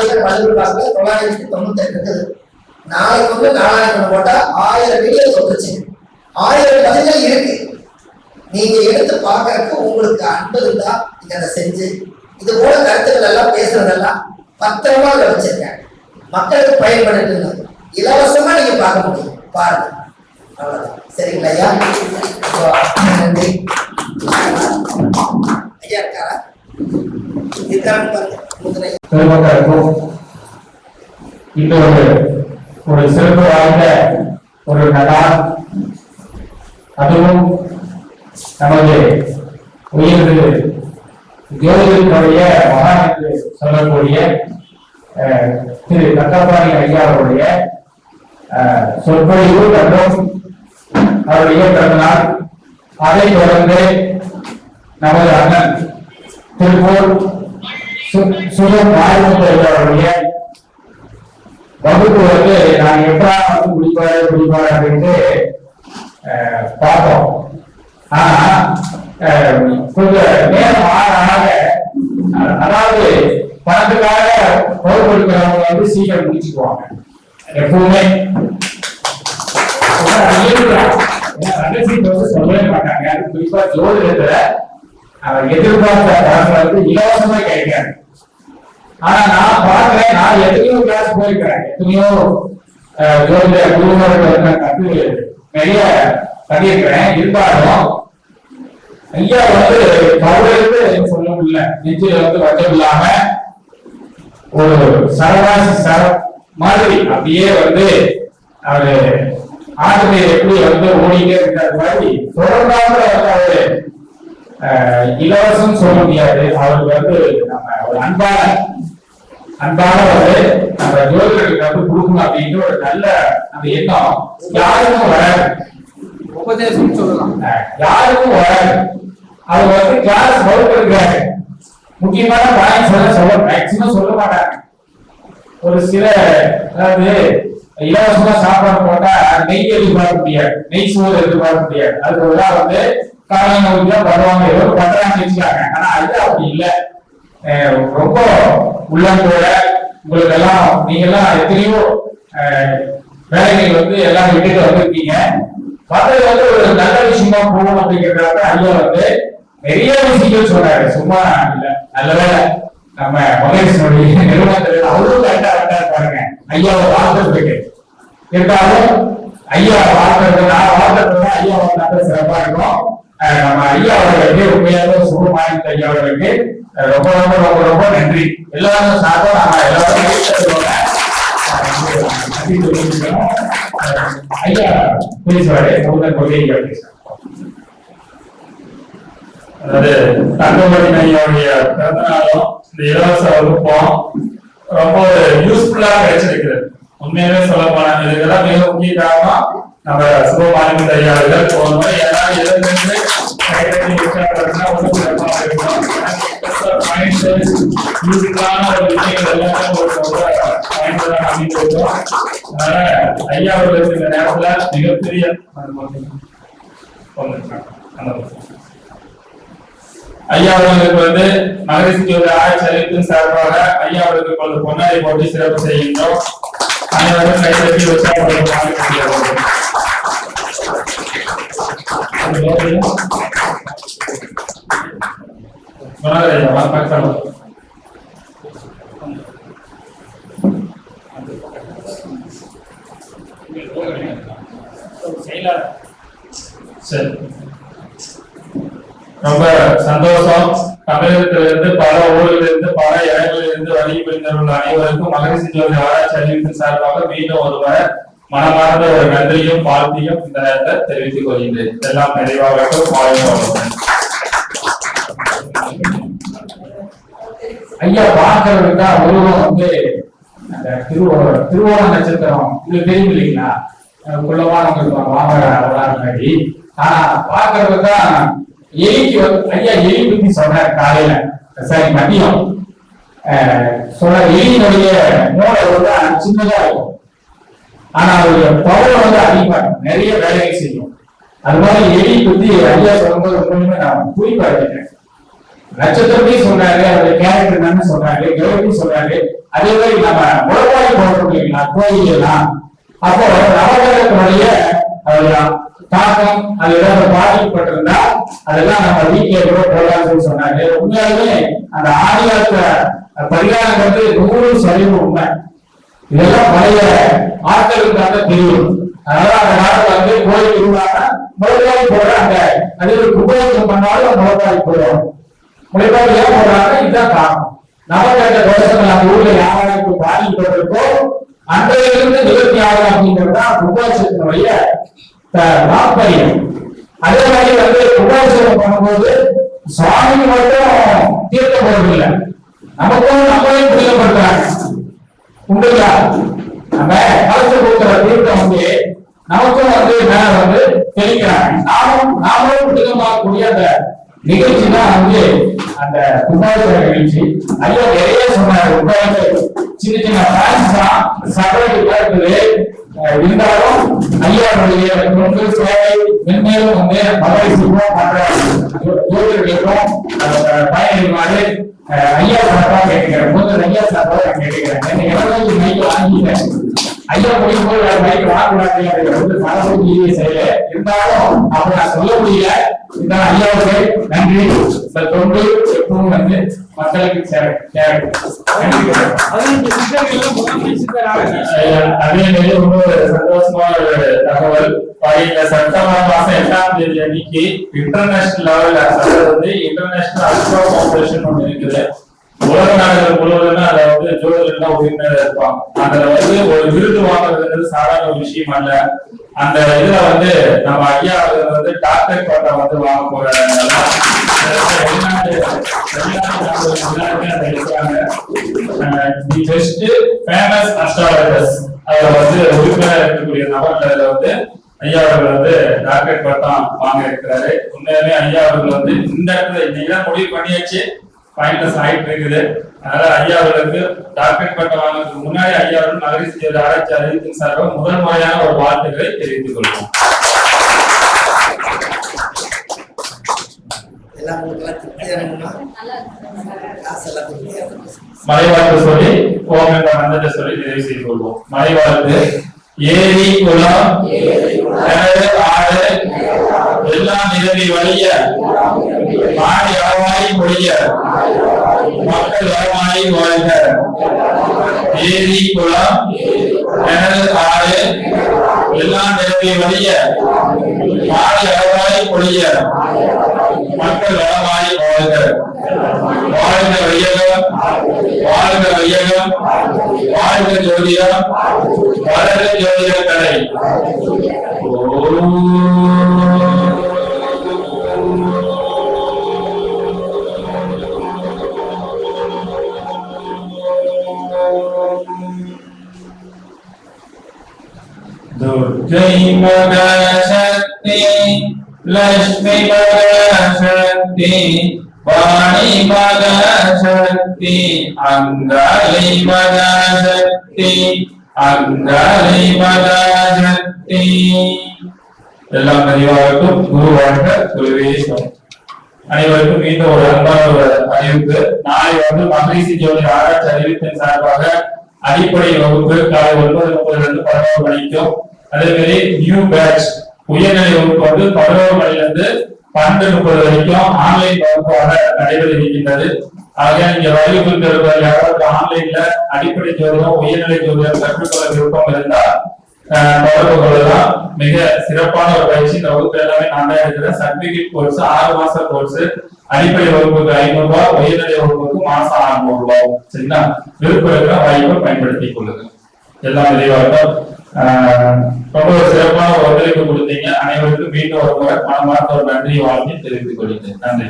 பேர் பதிவு காசுல தொள்ளாயிரத்தி தொண்ணூத்தி எட்டு இருக்குது. நாளைக்கு வந்து நாலாயிரம் போட்டா ஆயிரம் வீடியோ தொட்டுச்சு ஆயிரம் பதில்கள் இருக்கு. நீங்க எடுத்து பார்க்கறதுக்கு உங்களுக்கு அன்பு இருந்தா நீங்க அதை செஞ்சு இது போல கருத்துக்கள் எல்லாம் பேசுறதெல்லாம் பத்திரமா அதை வச்சிருக்கேன் மக்களுக்கு பயன்படுத்து இலவசமா நீங்க பார்க்க முடியும். பாருங்க. அவ்வளவுதான். சரிங்களா ஐயா? நன்றி. ஐயா இருக்காரா? இருக்காருன்னு பாருங்க சிறப்பாக இருக்கும் இந்த ஒரு ஒரு சிறப்பு வாய்ந்த ஒரு நாள் அதுவும் நமது உயர்வு ஜோதிடத்தினுடைய மகான் என்று சொல்லக்கூடிய திரு தட்டப்பாணி ஐயா அவருடைய சொற்பொழிவு மற்றும் அவருடைய பிறந்தநாள். அதைத் தொடர்ந்து நமது அண்ணன் திருப்பூர் சு- சுகம் வகுப்பு வந்து நான் எப்படா வந்து முடிப்பாரு குடிப்பாரு அப்படின்ட்டு அஹ், பார்த்தோம். ஆனா கொஞ்சம் நேரம் ஆக அதாவது பணத்துக்காக வகுப்பு எடுக்கிறவங்க வந்து சீக்கிரம் முடிச்சுக்குவாங்க. எப்பவுமே. சொல்லவே மாட்டாங்க. குறிப்பா ஜோதிடத்துல அவர் எதிர்பார்த்த பணம் வந்து இலவசமா கிடைக்காது. ஆனா நான் பார்க்கிறேன் நான் எத்தனையோ கிளாஸ் போயிருக்கிறேன். எத்தனையோ அஹ், ஜோதிட குருமார்கள் கத்து நிறைய பண்ணியிருக்கிறேன். இருந்தாலும் ஐயா வந்து கவலையிலிருந்து சொல்ல முடியல. நெஞ்சில வந்து வச்சம் இல்லாம ஒரு சரவாசி சர மாதிரி அப்படியே வந்து அவரு ஆண்டு எப்படி வந்து ஓடிட்டே இருக்கிற மாதிரி தொடர்ந்தாம வந்து அவரு இலவசம் சொல்ல முடியாது. அவருக்கு வந்து நம்ம ஒரு அன்பான அன்பான ஒரு நம்ம ஜோதிடர்களுக்கு வந்து கொடுக்கணும் அப்படின்ற ஒரு நல்ல அந்த எண்ணம். யாருக்கும் வராது. உபதேசம் சொல்லலாம். யாருக்கும் வராது. அவர் வந்து கிளாஸ் வகுப்பிருக்கிறாரு முக்கியமான பாயிண்ட் சொல்ல சொல்ல மேக்சிமம் சொல்ல மாட்டாங்க. ஒரு சில அதாவது இலவசமா சாப்பாடு போட்டா நெய் எதிர்பார்க்க முடியாது. நெய் சோறு எதிர்பார்க்க முடியாது. அது வந்து காரணம் தான் வருவாங்க. ஏதோ பண்றாங்க வச்சுக்காங்க ஆனா அது அப்படி இல்லை. ரொம்ப உள்ளத்தோட உங்களுக்கு எல்லாம் நீங்க எல்லாம் எத்தனையோ வேலைகள் வந்து எல்லாம் விட்டுட்டு வந்திருக்கீங்க. வந்தது வந்து ஒரு நல்ல விஷயமா போகணும் அப்படிங்கிறதுக்காக ஐயா வந்து நிறைய விஷயங்கள் சொல்றாரு சும்மா இல்ல. நல்லவேளை நம்ம மகேஷனுடைய நிறுவனத்தில் அவரும் கரெக்டா கரெக்டா பாருங்க. ஐயாவை வாழ்த்துறதுக்கு. இருந்தாலும் ஐயா வாழ்த்துறது நான் வாழ்த்துறது ஐயா வாழ்த்துறது சிறப்பா இருக்கும். நம்ம ஐயா அவர்களுக்கு உண்மையாக சுகமாயின் ஐயா அவர்களுக்கு ரொம்ப ரொம்ப ரொம்ப ரொம்ப நன்றி. எல்லாரும் சார்பாக நாம எல்லாரும் ஐயா பேசுவாரு முதல் கொள்கை அதாவது தங்கமணி ஐயாவுடைய இந்த இலவச வகுப்பும் ரொம்ப யூஸ்ஃபுல்லா உண்மையாவே சொல்ல போனா இதுக்கெல்லாம் மிக முக்கிய காரணம் நம்ம சுபமானிமந்த தயாரில் போகணும் ஏன்னா இதிலிருந்து யூஸ்ஃபுல்லான ஒரு விஷயங்கள் எல்லாமே பயனுள்ளதாக அமைந்திருக்கும் அதனால ஐயா அவர்களுக்கு இந்த மிகப்பெரிய ஐயா அவர்களுக்கு வந்து மகரிஷி ஜோதி ஆராய்ச்சி அறிவிப்பின் சார்பாக ஐயா அவர்களுக்கு இப்பொழுது பொன்னாடி போட்டி சிறப்பு செய்கின்றோம். அனைவரும் கைப்பற்றி உற்சாகப்படுத்துமாறு செயலாளர் சரி. ரொம்ப சந்தோஷம். தமிழகத்துல இருந்து பல ஊர்களிலிருந்து பல இடங்களிலிருந்து வழங்கி புரிந்தவர்கள் அனைவருக்கும் மகரிஷி ஜோதி ஆராய்ச்சி அறிவிப்பின் சார்பாக மீண்டும் ஒருவர் மனமார்ந்த ஒரு நன்றியும் வாழ்த்தையும் இந்த நேரத்தில் தெரிவித்துக் கொள்கின்றேன். எல்லாம் நிறைவாகட்டும் ஐயா பார்க்கறதுக்கா தான் உருவம் வந்து அந்த திருவோண திருவோண நட்சத்திரம். உங்களுக்கு தெரியும் இல்லைங்களா? குள்ளமான வாங்க ஆனா பார்க்கறதுக்கு எலிக்கு ஐயா எலி பத்தி சொன்னார் காலையில. சாரி மதியம். சொன்ன எலியினுடைய மூளை வந்து சின்னதா இருக்கும். ஆனா அவருடைய பவர் வந்து அதிகமா நிறைய வேலைகள் செய்யும். அது மாதிரி எலி பத்தி ஐயா சொல்லும்போது உண்மையுமே நான் குறிப்பா இருக்கேன் நட்சத்திரத்தையும் சொன்னாரு அவருடைய கேரக்டர் என்னன்னு சொன்னாரு கௌரவத்தையும் சொன்னாரு அதே மாதிரி நம்ம முழப்பாடி போடுறோம் இல்லைங்களா கோயில் எல்லாம் அப்போ நவகிரகத்தினுடைய தாக்கம் அது ஏதாவது பாதிக்கப்பட்டிருந்தா அதெல்லாம் நம்ம வீட்டுல கூட போடலாம்னு சொன்னாங்க. உண்மையாலுமே அந்த ஆதிவாச பரிகாரம் வந்து நூறு சரிவு உண்மை. இதெல்லாம் பழைய ஆட்களுக்கு தான் தெரியும் அதனால அந்த காலத்துல வந்து கோயில் இருந்தாங்க முளைப்பாடி போடுறாங்க அது ஒரு குபோஷம் பண்ணாலும் முளைப்பாடி போடுவாங்க. முளைப்பாடி ஏன் போடுறாங்க இதுதான் காரணம். நவகிரக தோஷங்கள் அந்த ஊர்ல யாருக்கு பாதிக்கப்பட்டிருக்கோ அன்றையிலிருந்து நிவர்த்தி ஆகும் அப்படிங்கிறது தான் குபாசத்தினுடைய தாற்பயம் அதே மாதிரி வந்து குபாசனம் பண்ணும்போது சுவாமி மட்டும் தீர்க்க போறதில்லை நமக்கும் நம்மளே புரியப்படுத்துறாங்க உண்டுங்களா? நம்ம கலந்து கொடுக்குற தீர்த்தம் வந்து நமக்கும் வந்து மேல வந்து தெரிவிக்கிறாங்க நாமும் நாமளும் புத்தகமாகக்கூடிய அந்த நிகழ்ச்சி தான் வந்து அந்த கும்பாபிஷேக நிகழ்ச்சி ஐயோ நிறைய சொன்னாரு. கும்பாபிஷேகம் சின்ன சின்ன பிரான்ஸ் தான். சபைக்கு இருக்குது இருந்தாலும் ஐயாவுடைய தொண்டு சேவை மென்மேலும் வந்து மதுரை சிவம் மற்ற ஜோதிடர்களுக்கும் பயணிக்குமாறு ஐயா சார்பாக கேட்டுக்கிறேன். முதல் ஐயா சார்பாக நான் கேட்டுக்கிறேன். எனக்கு மைக்கு வாங்கிட்டேன் ஐயா முடியும் போது வேற மைக்கு வாங்கக்கூடாது இருந்தாலும் நான் சொல்ல முடியல. இந்த ஐயாவுக்கு நன்றி. இந்த தொண்டு எப்பவும் வந்து மக்களுக்கு சேவை அதே மாதிரி ரொம்ப சந்தோஷமான ஒரு தகவல். இந்த செப்டம்பர் மாசம் எட்டாம் தேதி அன்னைக்கு இன்டர்நேஷனல் லெவல்ல அதாவது வந்து இன்டர்நேஷனல் அல்ட்ரா காம்படிஷன் ஒண்ணு இருக்குது. உலக நாடுகள் முழுவதும் அதை வந்து ஜோதிடர்லாம் உரிமையில இருப்பாங்க அதுல வந்து ஒரு விருது வாங்குறதுன்றது சாதாரண ஒரு விஷயம் அல்ல. அந்த இதுல வந்து நம்ம ஐயா அவர்கள் வந்து டாக்டர் பட்டம் வந்து வாங்க போறாங்க வெளிநாட்டு வெளிநாட்டு நாடுகள் இருக்காங்க தி பெஸ்ட் ஃபேமஸ் அஸ்ட்ராலஜர்ஸ் அதுல வந்து உறுப்பினர் இருக்கக்கூடிய நபர்கள் அதுல வந்து ஐயா அவர்கள் வந்து டாக்டர் பட்டம் வாங்க இருக்கிறாரு உண்மையாலுமே ஐயா அவர்கள் வந்து இந்த இடத்துல இன்னைக்கு தான் முடிவு பண்ணியாச்சு ஃபைனல்ஸ் ஆயிட்டு இருக்குது அதனால ஐயா அவர்களுக்கு டாக்டர் பட்டம் வாங்குறதுக்கு முன்னாடி ஐயா அவர்கள் நகரி செய்த ஆராய்ச்சி அறிவித்தின் சார்பாக முதல் முறையான ஒரு வாழ்த்துக்களை தெரிவித்துக் கொள்வோம். மலைவாழ்த்து சொல்லி ஓம் என்ற மந்திரத்தை சொல்லி நிறைவு செய்து கொள்வோம். மலைவாழ்த்து ஏரி குளம் ஆறு எல்லாம் நிரம்பி வழிய மாடி அளவாய் மக்கள் வளமாய் வாழ்க. ஏரி குளம் கிணறு ஆறு எல்லாம் நிரம்பி வழிய மாடி அளவாய் பொழிய மக்கள் வளமாய் வாழ்க. வாழ்க வையகம் வாழ்க வையகம் வாழ்க ஜோதிடம் வளர்க ஜோதிட கடை. ஓ மகசக்தி லட்சுமி மகசக்தி வாணி மகசக்தி அங்காளி மகசக்தி அங்காளி மகசக்தி எல்லாம் பதிவாகட்டும் குருவாக குருவேசம் அனைவருக்கும் மீண்டும் ஒரு அன்பான ஒரு அறிவிப்பு. நாளை வந்து மகளிசி ஜோதி ஆராய்ச்சி அறிவிப்பின் சார்பாக அடிப்படை வகுப்பு காலை ஒன்பது முப்பதுல இருந்து பதினோரு மணிக்கும் அதே மாதிரி நியூ பேட்ச் உயர்நிலை வகுப்பு வந்து பதினோரு மணிலிருந்து பன்னெண்டு முப்பது வரைக்கும் ஆன்லைன் வகுப்பாக நடைபெற இருக்கின்றது ஆக நீங்க வகுப்பில் இருப்பவர் யாராவது ஆன்லைன்ல அடிப்படை ஜோதிடம் உயர்நிலை ஜோதிடம் கற்றுக்கொள்ள விருப்பம் இருந்தால் தொடர்பு கொள்ளலாம் மிக சிறப்பான ஒரு பயிற்சி. இந்த வகுப்பு எல்லாமே நான் தான் எடுக்கிறேன். சர்டிபிகேட் கோர்ஸ் ஆறு மாச கோர்ஸ் அடிப்படை வகுப்புக்கு ஐநூறு ரூபாய் உயர்நிலை வகுப்புக்கு மாசம் அறுநூறு ரூபாய். சரிங்களா? விருப்பம் இருக்கிற வாய்ப்பை பயன்படுத்திக் கொள்ளுங்க. எல்லாம் விரைவாக ஆஹ் ரொம்ப ஒரு சிறப்பான ஒரு ஒத்துழைப்பு கொடுத்தீங்க. அனைவருக்கும் மீண்டும் ஒரு முறை மனமார்ந்த ஒரு நன்றி வாழ்க்கை தெரிவித்துக் கொள்கிறேன். நன்றி.